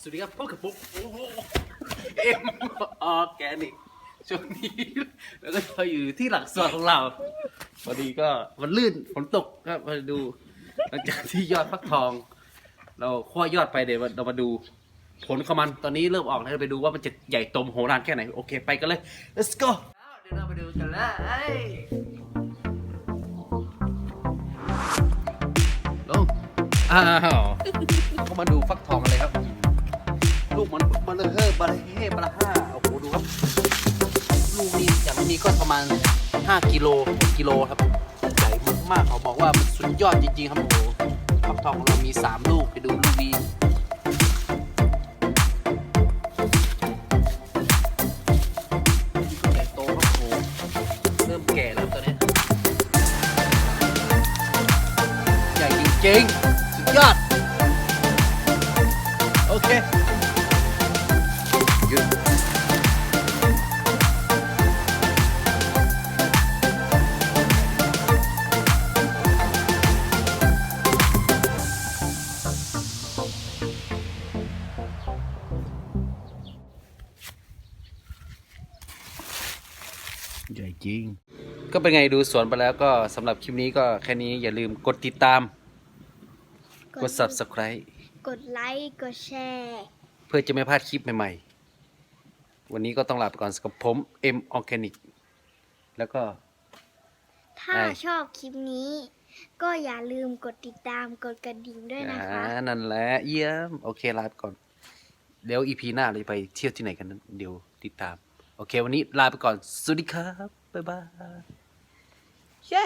สวัสดีครับพบกับปุ๊กโอ้โหเอ็มออร์แกนิกช่วงนี้แล้วก็เราอยู่ที่หลักสวนของเราพอดีก็มันลื่นฝนตกก็มาดู หลังจากที่ยอดฟักทอง เราข้อยอดไปเดี๋ยวเรามาดูผลของมันตอนนี้เริ่มออกแล้วเราไปดูว่ามันจะใหญ่โตมโหฬารแค่ไหน โอเคไปกันเลย let's go เดี๋ยวเราไปดูกันเลยลงอ้าวก็มาดูฟักทองเลยครับ บาร์บาเฮ่บาลาห้าโอ้โหดูครับ ลูกนี้อย่างนี้ก็ประมาณ 5 กิโลกิโลครับใหญ่มากๆเขาบอกว่ามันสุดยอดจริงๆครับโอ้โหฟักทองของเรามี 3 ลูกไปดูลูกนี้ใหญ่โตครับโอ้โหเริ่มแก่แล้วตอนนี้ใหญ่จริงๆสุดยอด โอเค ใหญ่จริง ก็เป็นไงดูสวนไปแล้วก็สำหรับคลิปนี้ก็แค่นี้อย่าลืมกดติดตาม กด subscribe กดไลค์ กดแชร์ เพื่อจะไม่พลาดคลิปใหม่ๆ วันนี้ก็ต้องลาไปก่อนกับผม M Organic แล้วก็ ถ้าใช่ชอบคลิปนี้ ก็อย่าลืมกดติดตาม กดกระดิ่งด้วยนะคะอ่านั่นแหละเยี่ยม โอเคลาไปก่อน เดี๋ยวอีพีหน้าเราจะไปเที่ยวที่ไหนกันนั้นเดี๋ยวติดตาม โอเค วันนี้ลาไปก่อน สวัสดีครับ บ๊ายบาย เย้